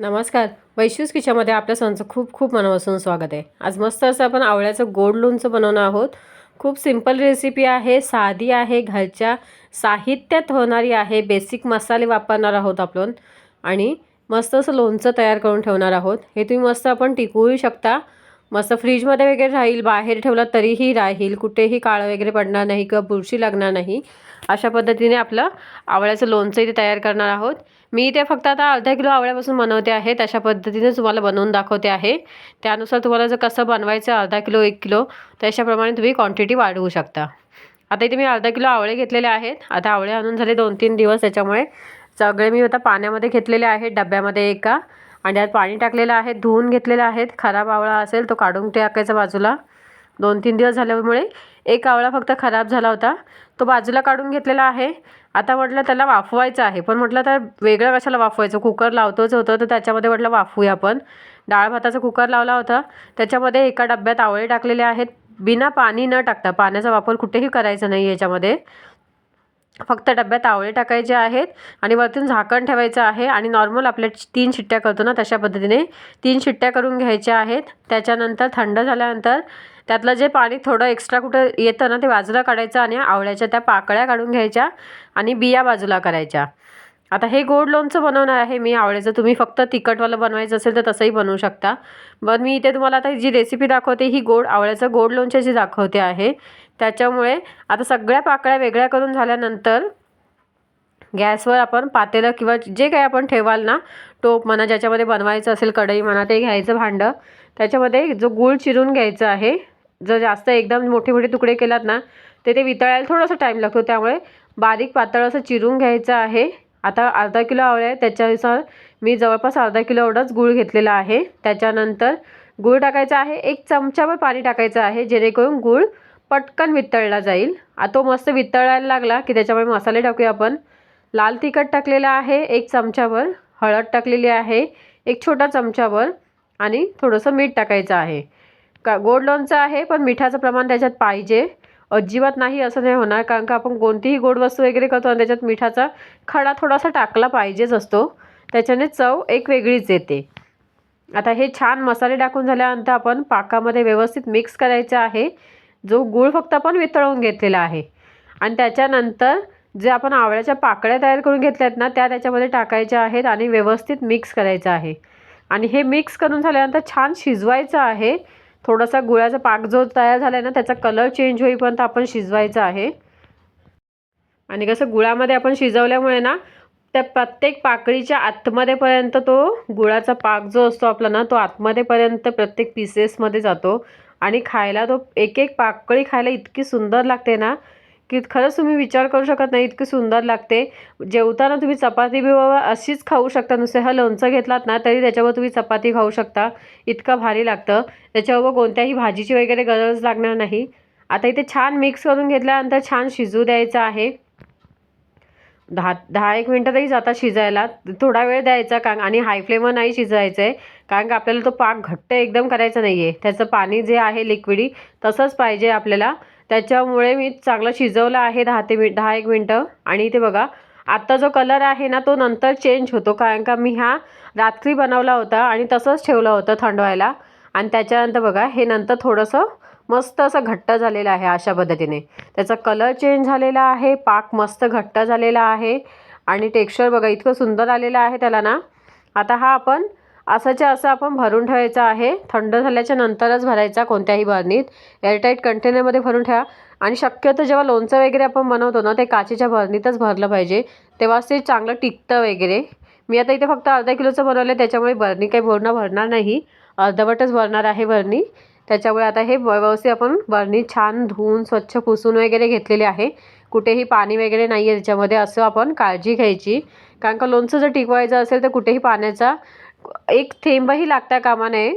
नमस्कार. वैश्यूज किचनमध्ये आपल्या सणचं खूप खूप मनापासून स्वागत आहे. आज मस्त असं आपण आवळ्याचं गोड लोणचं बनवणार आहोत. खूप सिंपल रेसिपी आहे साधी आहे घरच्या साहित्यात होणारी आहे बेसिक मसाले वापरणार आहोत आपण. आणि मस्त असं लोणचं तयार करून ठेवणार आहोत. हे तुम्ही मस्त आपण टिकवूही शकता. मस्त फ्रीजमध्ये वगैरे राहील बाहेर ठेवला तरीही राहील. कुठेही काळं वगैरे पडणार नाही किंवा बुरशी लागणार नाही. अशा पद्धतीने आपलं आवळ्याचं लोणचं इथे तयार करणार आहोत. मी इथे फक्त आता अर्धा किलो आवळ्यापासून बनवते आहे. तशा पद्धतीने तुम्हाला बनवून दाखवते आहे. त्यानुसार तुम्हाला जर कसं बनवायचं अर्धा किलो एक किलो त्याच्याप्रमाणे तुम्ही क्वांटिटी वाढवू शकता. आता इथे मी अर्धा किलो आवळे घेतलेले आहेत. आता आवळे आणून झाले दोन तीन दिवस. त्याच्यामुळे सगळे मी आता पाण्यामध्ये घेतलेले आहेत. डब्यामध्ये एका. आणि त्यात पाणी टाकलेलं आहे धुवून घेतलेलं आहेत खराब आवळा असेल तो काढून टाकायचा बाजूला. दोन तीन दिवस झाल्यामुळे एक आवळा फक्त खराब झाला होता. तो बाजूला काढून घेतलेला आहे. आता म्हटलं त्याला वाफवायचं आहे. पण म्हटलं तर वेगळं कशाला वाफवायचं? कुकर लावतोच होतं तर त्याच्यामध्ये म्हटलं वाफवूया आपण. डाळ भाताचा कुकर लावला होता. त्याच्यामध्ये एका डब्यात आवळे टाकलेले आहेत. बिना पाणी न टाकता. पाण्याचा वापर कुठेही करायचा नाही याच्यामध्ये. फक्त डब्यात आवळे टाकायचे आहेत आणि वरतून झाकण ठेवायचं आहे आणि नॉर्मल आपल्या तीन शिट्ट्या करतो ना तशा पद्धतीने. तीन शिट्ट्या करून घ्यायच्या आहेत. त्याच्यानंतर थंड झाल्यानंतर त्यातलं जे पाणी थोडं एक्स्ट्रा कुठं येतं ना ते बाजूला काढायचं आणि आवळ्याच्या त्या पाकळ्या काढून घ्यायच्या आणि बिया बाजूला करायच्या. आता हे गोड लोणचं बनवणार आहे मी आवळ्याचं तुम्ही फक्त तिखटवालं बनवायचं असेल तर तसंही बनवू शकता. पण मी इथे तुम्हाला आता जी रेसिपी दाखवते ही गोड आवळ्याचं गोड लोणच्याची दाखवते आहे. त्याच्यामुळे आता सगळ्या पाकळ्या वेगळ्या करून झाल्यानंतर गॅसवर आपण पातेलं किंवा जे काही आपण ठेवाल ना टोप म्हणा ज्याच्यामध्ये बनवायचं असेल कढई म्हणा ते घ्यायचं भांडं. त्याच्यामध्ये जो गूळ चिरून घ्यायचं आहे जर जास्त एकदम मोठे मोठे तुकडे केलात ना ते ते वितळायला थोडासा टाईम लागतो. त्यामुळे बारीक पातळ असं चिरून घ्यायचं आहे. आता अर्धा किलो आवळे आहे त्याच्यानुसार मी जवळपास अर्धा किलो एवढंच गूळ घेतलेला आहे. त्याच्यानंतर गूळ टाकायचा आहे. एक चमचाभर पाणी टाकायचं आहे जेणेकरून गूळ पटकन वितळला जाईल. आ तो मस्त वितळायला लागला की त्याच्यामुळे मसाले टाकूया आपण. लाल तिखट टाकलेलं आहे एक चमचाभर. हळद टाकलेली आहे एक छोटा चमचाभर. आणि थोडंसं मीठ टाकायचं आहे. का गोड लोणचं आहे पण मिठाचं प्रमाण त्याच्यात पाहिजे. अजिबात नाही असं नाही होणार. कारण का आपण कोणतीही गोड वस्तू वगैरे करतो आणि त्याच्यात मिठाचा खडा थोडासा टाकला पाहिजेच असतो. त्याच्याने चव एक वेगळीच येते. आता हे छान मसाले टाकून झाल्यानंतर आपण पाकामध्ये व्यवस्थित मिक्स करायचं आहे. जो गूळ फक्त आपण वितळवून घेतलेला आहे. आणि त्याच्यानंतर जे आपण आवळ्याच्या पाकळ्या तयार करून घेतल्या आहेत ना त्या त्याच्यामध्ये टाकायच्या आहेत आणि व्यवस्थित मिक्स करायचं आहे. आणि हे मिक्स करून झाल्यानंतर छान शिजवायचं आहे. थोडासा गुळाचा पाक जो तयार झाला आहे ना त्याचा कलर चेंज होईपर्यंत आपण शिजवायचा आहे. आणि कसं गुळामध्ये आपण शिजवल्यामुळे ना त्या प्रत्येक पाकळीच्या आतमध्येपर्यंत तो गुळाचा पाक जो असतो आपला ना तो आतमध्येपर्यंत प्रत्येक पीसेसमध्ये जातो. आणि खायला तो एक एक पाकळी खायला इतकी सुंदर लागते ना की खरंच तुम्ही विचार करू शकत नाही इतकी सुंदर लागते. जेवताना तुम्ही चपाती बिवा अशीच खाऊ शकता. नुसते हा लोणचं घेतलात ना तरी त्याच्यावर तुम्ही चपाती खाऊ शकता. इतकं भारी लागतं. त्याच्यावर कोणत्याही भाजीची वगैरे गरज लागणार नाही. आता इथे छान मिक्स करून घेतल्यानंतर छान शिजू द्यायचं आहे. दहा दहा एक मिनटं तरी शिजायला. थोडा वेळ द्यायचा कारण आणि हाय फ्लेमवर नाही शिजवायचं आहे कारण का आपल्याला तो पाक घट्ट एकदम करायचा नाही आहे त्याचं पाणी जे आहे लिक्विडी तसंच पाहिजे आपल्याला. त्याच्यामुळे मी चांगलं शिजवलं आहे दहा ते मिन दहा एक मिनटं. आणि इथे बघा आत्ता जो कलर आहे ना तो नंतर चेंज होतो. कारण का मी हा रात्री बनवला होता आणि तसंच ठेवलं होतं थंड व्हायला आणि त्याच्यानंतर बघा हे नंतर थोडंसं मस्त असं घट्ट झालेलं आहे अशा पद्धतीने. त्याचा कलर चेंज झालेला आहे पाक मस्त घट्ट झालेला आहे. आणि टेक्स्चर बघा इतकं सुंदर आलेलं आहे त्याला ना. आता हा आपण असंच्या असं आपण भरून ठेवायचं आहे. थंड झाल्याच्या नंतरच भरायचा कोणत्याही बरणीत. एअरटाईट कंटेनरमध्ये भरून ठेवा. आणि शक्यतो जेव्हा लोणचं वगैरे आपण बनवतो ना ते काचेच्या भरणीतच भरलं पाहिजे. तेव्हाच ते चांगलं टिकतं वगैरे. मी आता इथे फक्त अर्धा किलोचं बनवलं आहे त्याच्यामुळे बरणी काही पूर्ण भरणार नाही. अर्धवटच भरणार आहे बरणी. त्याच्यामुळे आता हे व्यवस्थित आपण बरणी छान धुवून स्वच्छ पुसून वगैरे घेतलेले आहे. कुठेही पाणी वगैरे नाही आहे त्याच्यामध्ये असं आपण काळजी घ्यायची. कारण का लोणचं जर टिकवायचं असेल तर कुठेही पाण्याचा एक थेंबही लागता कामा नये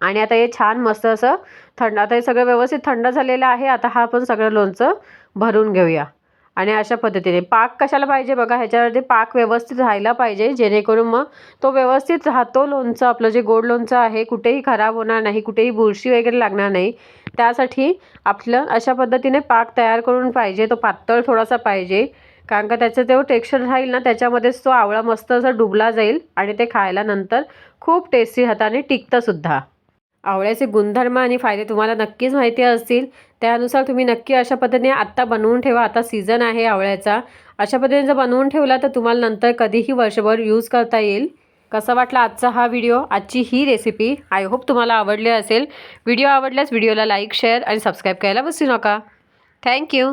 आणि आता हे छान मस्त असं थंड आता हे सगळं व्यवस्थित थंड झालेलं आहे. आता हा आपण सगळं लोणचं भरून घेऊया. आणि अशा पद्धतीने पाक कशाला पाहिजे बघा ह्याच्यावरती पाक व्यवस्थित राहायला पाहिजे. जेणेकरून मग तो व्यवस्थित राहतो लोणचं आपलं जे गोड लोणचं आहे कुठेही खराब होणार नाही कुठेही बुरशी वगैरे लागणार नाही. त्यासाठी आपलं अशा पद्धतीने पाक तयार करून पाहिजे. तो पातळ थोडासा पाहिजे. कारण का त्याचं जो टेक्स्चर राहील ना त्याच्यामध्येच तो आवळा मस्त असा डुबला जाईल आणि ते खायला नंतर खूप टेस्टी हाताने टिकतंसुद्धा आवळ्याचे गुणधर्म आणि फायदे तुम्हाला नक्कीच माहिती असतील. त्यानुसार तुम्ही नक्की अशा पद्धतीने आत्ता बनवून ठेवा. आता सीझन आहे आवळ्याचा. अशा पद्धतीने जर बनवून ठेवला तर तुम्हाला नंतर कधीही वर्षभर यूज करता येईल. कसा वाटला आजचा हा व्हिडिओ आजची ही रेसिपी आय होप तुम्हाला आवडली असेल. व्हिडिओ आवडल्यास व्हिडिओला लाईक शेअर आणि सबस्क्राईब करायला बसू नका. थँक्यू